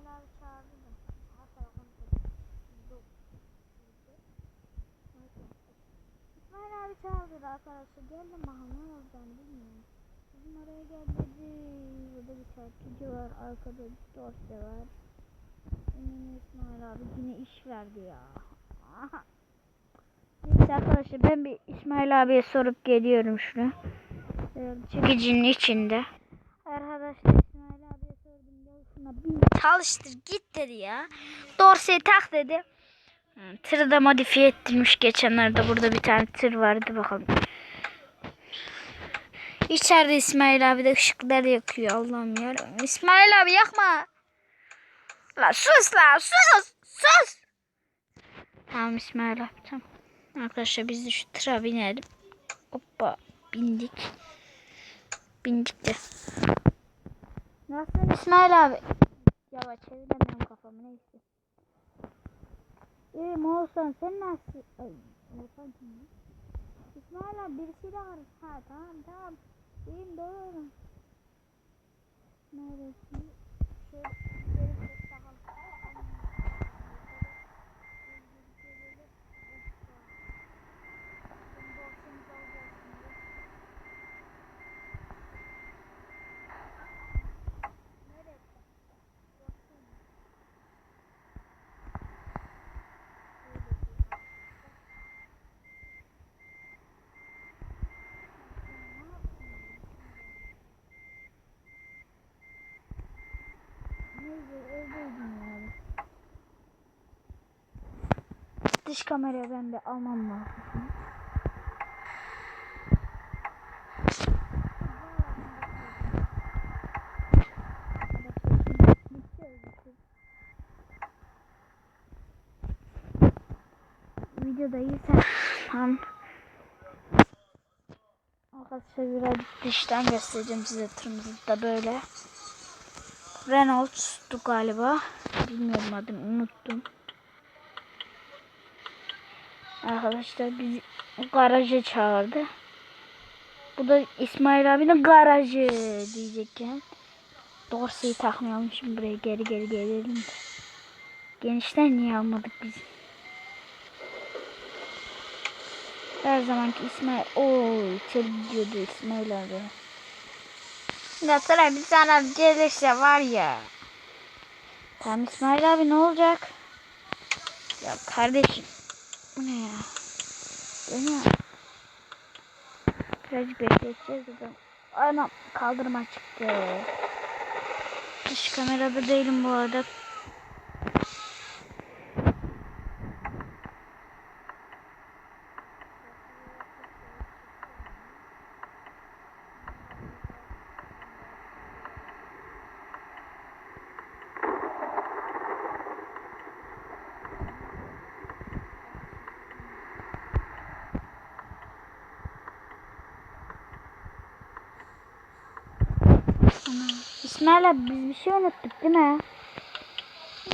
İsmail abi çağırdı da. Hatta. İsmail abi çağırdı da arkadaşlar. Geldim bakalım ne olacağını bilmiyorum. Bizim oraya gel dedi. Burada bir çarpıcı var. Arkada bir dosya var. Eminim İsmail abi yine iş verdi ya. Aha. Neyse arkadaşlar ben bir İsmail abiye sorup geliyorum şunu. Ee, Çekicinin içinde. Arkadaşlar İsmail abiye sordum. Gel şuna bir çalıştır git dedi ya. Dorseyi tak dedi. Hı, Tırı da modifiye ettirmiş geçenlerde. Burada bir tane tır vardı bakalım. İçeride İsmail abi de ışıkları yakıyor. Allah'ım yarabbim. İsmail abi yakma. La sus la sus. Sus. Tamam İsmail abi tamam. Arkadaşlar biz de şu tıra binelim. Hoppa bindik. Bindik de. Nasılsın İsmail abi? Yavaş çeviremiyorum kafamı neyse. İyiyim Oğuzhan sen nasılsın? Ay Oğuzhan kim ya? İsmail abi birisiyle var. Ha tamam tamam. İyiyim doğru. Neredesin? Şöyle Evdeydim yani. Dış kamerayı ben de almam lazım. Videoda iyiyse tamam. Arkadaşlar biraz dıştan göstereceğim size tırımızı da böyle. Renault'tu galiba. Bilmiyorum adını unuttum. Arkadaşlar bizi garaja çağırdı. Bu da İsmail abinin garajı diyecekken. Dorseyi takmayalım şimdi buraya geri geri gelelim de. Genişten niye almadık biz? Her zamanki İsmail. Oo, içeri gidiyordu İsmail abi. Sana bir tane gelirse var ya. Tamam İsmail abi ne olacak? Ya kardeşim. Bu ne ya? Dönüyor. Birazcık bekleteceğiz dedim. Anam kaldırma çıktı. Dış kamerada değilim bu arada. İsmail abi biz bir şey unuttuk değil mi?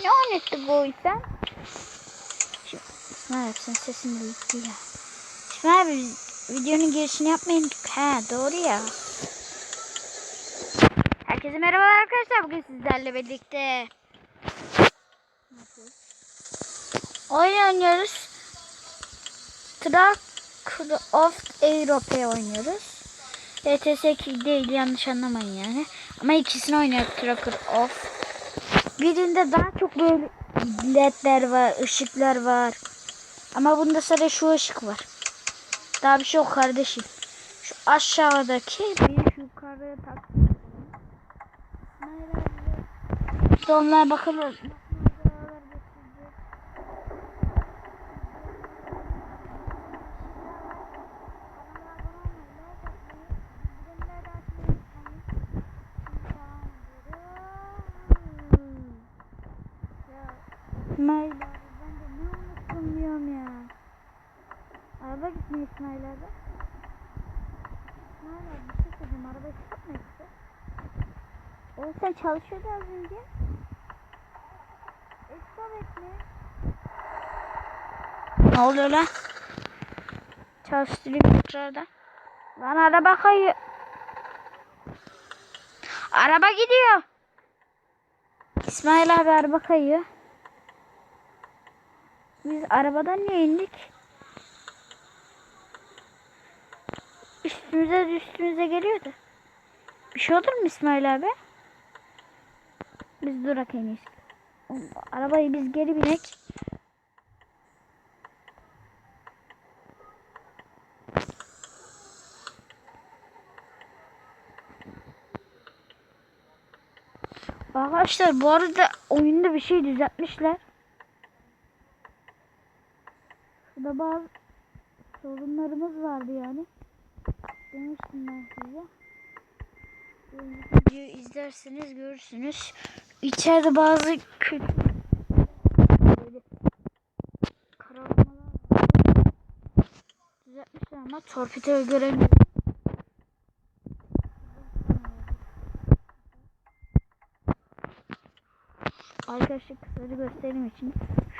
Ne unuttuk o yüzden? İsmail abi sen sesini gitti ya. İsmail abi videonun girişini yapmayın. He doğru ya. Herkese merhabalar arkadaşlar. Bugün sizlerle birlikte oyun oynuyoruz. Truck of Europe oynuyoruz. TTS değil yanlış anlamayın yani. Ama ikisini oynuyoruz Tracker of. Birinde daha çok böyle ledler var, ışıklar var. Ama bunda sadece şu ışık var. Daha bir şey yok kardeşim. Şu aşağıdaki bir yukarıya tak. Onlar bakalım. İsmail abi ben de ne unuttum diyorum ya. Araba gitmiyor İsmail abi. İsmail abi bir şey söyleyeyim araba çıkmıyor işte. Sen çalışıyordu az önce. Estop etme. Ne oluyor lan? Çalıştırayım tekrardan. Lan araba kayıyor. Araba gidiyor. İsmail abi araba kayıyor. Biz arabadan niye indik? Üstümüze üstümüze geliyordu. Bir şey olur mu İsmail abi? Biz durak iyisi. Arabayı biz geri binek. Arkadaşlar bu arada oyunda bir şey düzeltmişler. Şurada bazı sorunlarımız vardı yani. Demiştim ben size. Videoyu izlerseniz görürsünüz. İçeride bazı kötü var. Düzeltmişler ama torpidoyu göremiyorum. Arkadaşlar kısaca göstereyim için.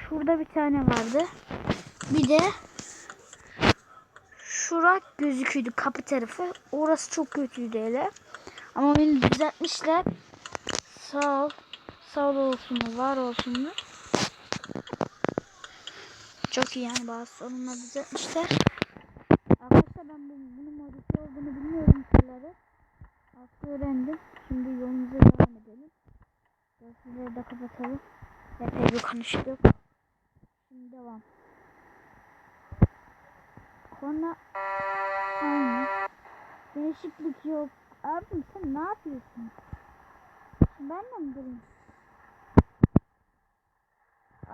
Şurada bir tane vardı. Bir de şura gözüküyordu kapı tarafı. Orası çok kötüydü hele. Ama beni düzeltmişler. Sağ ol. Sağ ol olsun var olsun Çok iyi yani bazı sorunlar düzeltmişler. Arkadaşlar ben bu, bunun modifiye olduğunu bilmiyorum şeyleri. Artık öğrendim. Şimdi yolumuza devam edelim. Gözleri de kapatalım. Epey bir konuştuk. Şimdi devam. Konu aynı. Değişiklik yok. Abim sen ne yapıyorsun? Ben de mi durayım?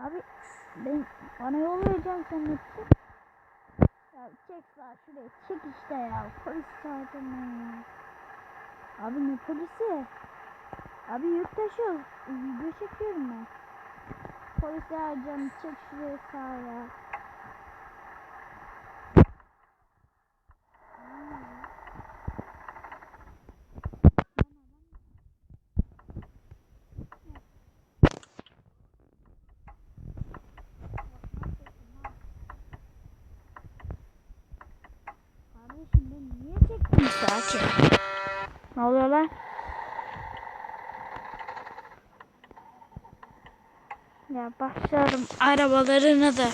Abi ben bana yol vereceğim sen ne? Ya çek sağ şuraya çek işte ya. Polis zaten ya. Abi ne polisi? Abi yük taşıyor. Video çekiyorum ben. Polis arayacağım. Çek şuraya sağ ya. Kardeşim ben niye çektim sakin? Ne oluyor lan? Ya başlarım arabalarına da.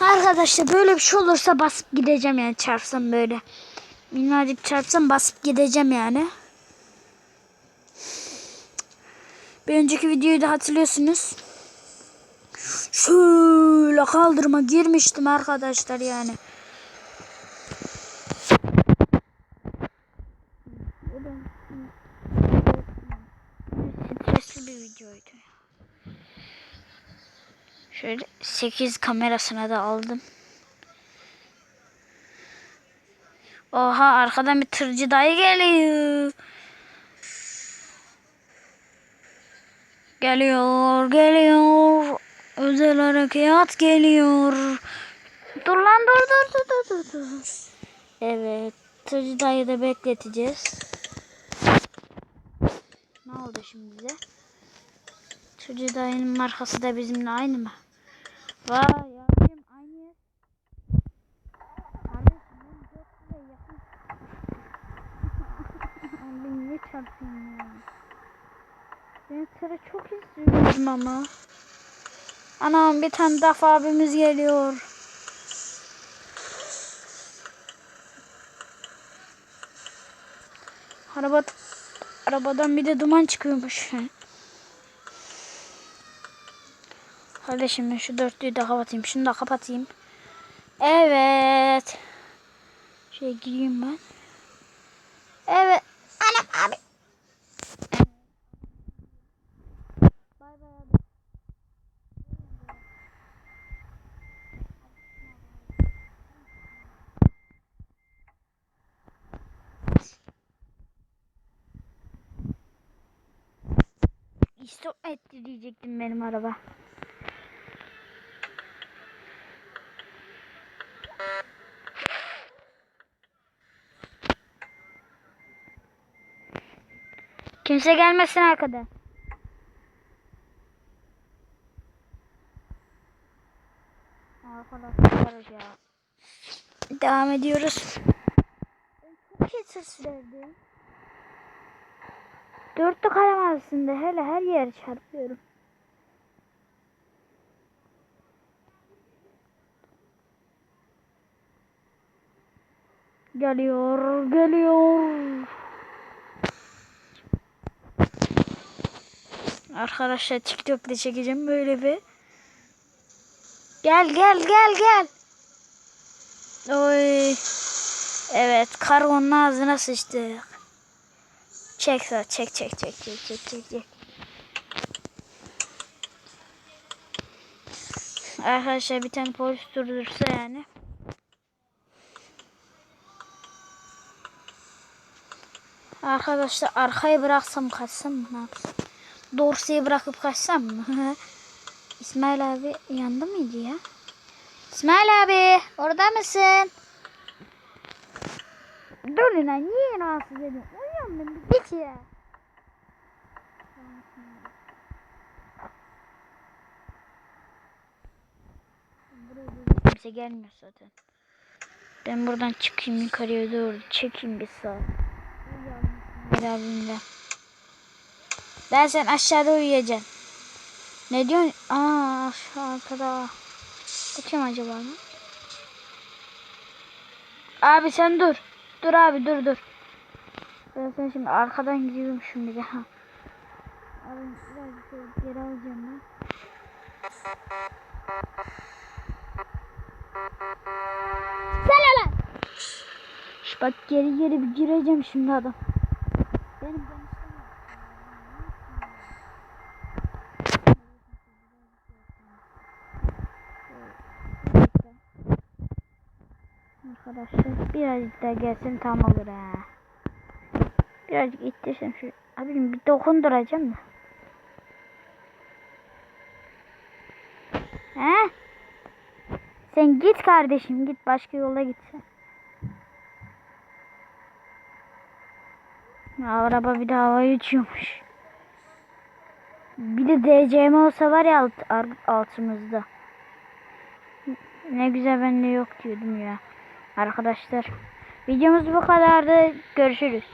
Arkadaşlar böyle bir şey olursa basıp gideceğim yani çarpsam böyle. Minnacık çarpsam basıp gideceğim yani. Bir önceki videoyu da hatırlıyorsunuz. Şöyle kaldırıma girmiştim arkadaşlar yani. Şöyle 8 kamerasına da aldım. Oha arkadan bir tırcı dayı geliyor. Geliyor, geliyor. Özel harekat geliyor. Dur lan dur dur dur dur dur. Evet, tırcı dayı da bekleteceğiz. Ne oldu şimdi bize? Tırcı dayının markası da bizimle aynı mı? Vay yavrum aynı. Kardeşim ben dört liraya yakın. Abi niye çarpayım ya? Ben sıra çok izliyorum ama. Anam bir tane daha abimiz geliyor. Araba arabadan bir de duman çıkıyormuş. Kardeşim ben şu dörtlüyü de kapatayım. Şunu da kapatayım. Evet. Şöyle gireyim ben. Evet. Anam abi. İstop etti diyecektim benim araba. Kimse gelmesin arkada. Arkadaşlar ya. Devam ediyoruz. Çok verdi. Dörtlü kalem arasında hele her yere çarpıyorum. Geliyor, geliyor. Arkadaşlar TikTok'ta çekeceğim böyle bir. Gel gel gel gel. Oy. Evet kargonun ağzına sıçtık. Çek çek çek çek çek çek çek çek. Arkadaşlar bir tane polis durdursa yani. Arkadaşlar arkayı bıraksam kaçsam ne yapsam? Dorseyi bırakıp kaçsam mı? İsmail abi yandı mıydı ya? İsmail abi orada mısın? Dur lan niye rahatsız ediyorsun? Uyuyorum ben bir git ya. Kimse gelmiyor zaten. Ben buradan çıkayım yukarıya doğru çekeyim bir saat. Gel abimle. Ben sen aşağıda uyuyacaksın. Ne diyorsun? Aa şu arkada. Kim acaba lan? Abi sen dur. Dur abi dur dur. Ben sen şimdi arkadan gidiyorum şimdi daha. Abi birazcık şöyle geri alacağım ben. Sen lan. Bak geri geri bir gireceğim şimdi adam. Benim canım Arkadaşlar birazcık daha gelsin tam olur ha. Birazcık ittirsem şu. Abim bir dokunduracağım da. He? Sen git kardeşim git başka yola gitsen. Ya, araba bir de havaya uçuyormuş. Bir de DCM olsa var ya alt, altımızda. Ne güzel bende yok diyordum ya. Arkadaşlar videomuz bu kadardı. Görüşürüz.